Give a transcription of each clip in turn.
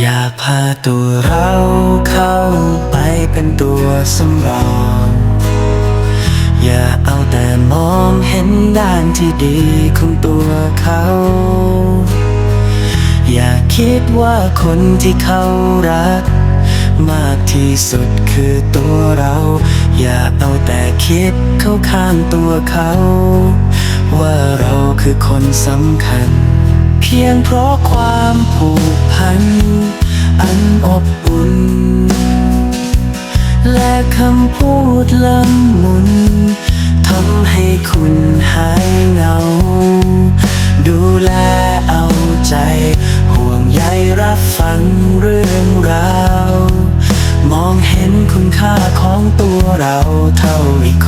อย่าพาตัวเราเข้าไปเป็นตัวสำรอง อย่าเอาแต่มองเห็นด้านที่ดีของตัวเขา อย่าคิดว่าคนที่เขารัก มากที่สุดคือตัวเรา อย่าเอาแต่คิดเข้าข้างตัวเขา ว่าเราคือคนสำคัญ เพียงเพราะความผูกพัน อันอบอุ่น และคำพูดละมุนทำให้คุณหายเหงา ดูแลเอาใจ ห่วงใยรับฟังเรื่องราว มองเห็นคุณค่าของตัวเราเท่าอีก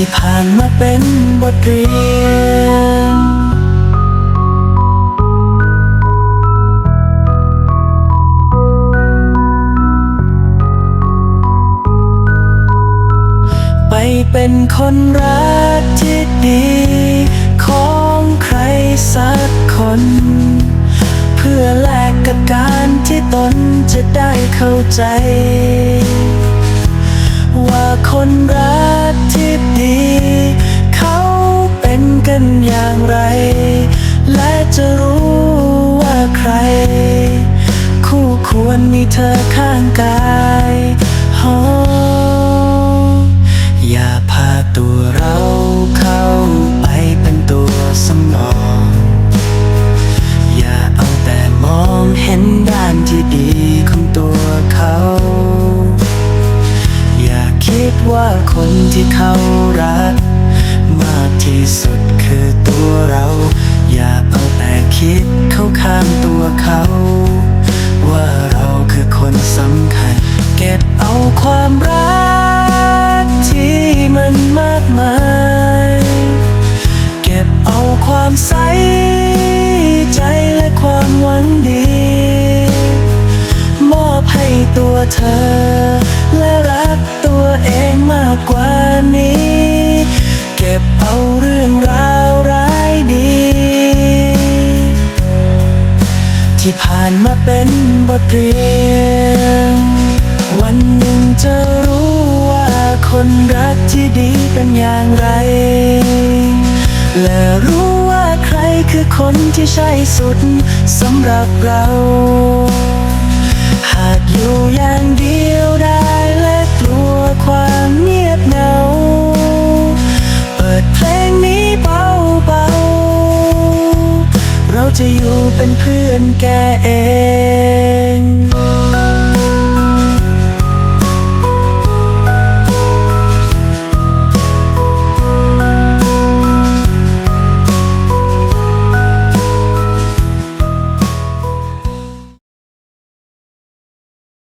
ที่ผ่านมาเป็นบทเรียน ไปเป็นคนรักที่ดี ของใครสักคน เพื่อแลกกับการที่ตนจะได้เข้าใจ วรมีเธอข้างกายฮออย่าพาตัวเราเข้าไปเป็นตัวสำรองอย่าเอาแต่มองเห็นด้านที่ดีของตัวเขา อย่าคิดว่าคนที่เขารัก มากที่สุดคือตัวเรา อย่าเอาแต่คิดเข้าข้างตัวเขา เก็บเอาความรักที่มันมากมาย เก็บเอาความใสใจและความหวังดี มอบให้ตัวเธอ และรักตัวเองมากกว่านี้ เก็บเอาเรื่องราวร้ายดี ที่ผ่านมาเป็นบทเรียนวัน เป็นอย่างไร และรู้ว่าใครคือคนที่ใช่สุดสำหรับเรา หากอยู่อย่างเดียวได้และกลัวความเงียบเหงา เปิดเพลงนี้เบาๆ เราจะอยู่เป็นเพื่อนแกเอง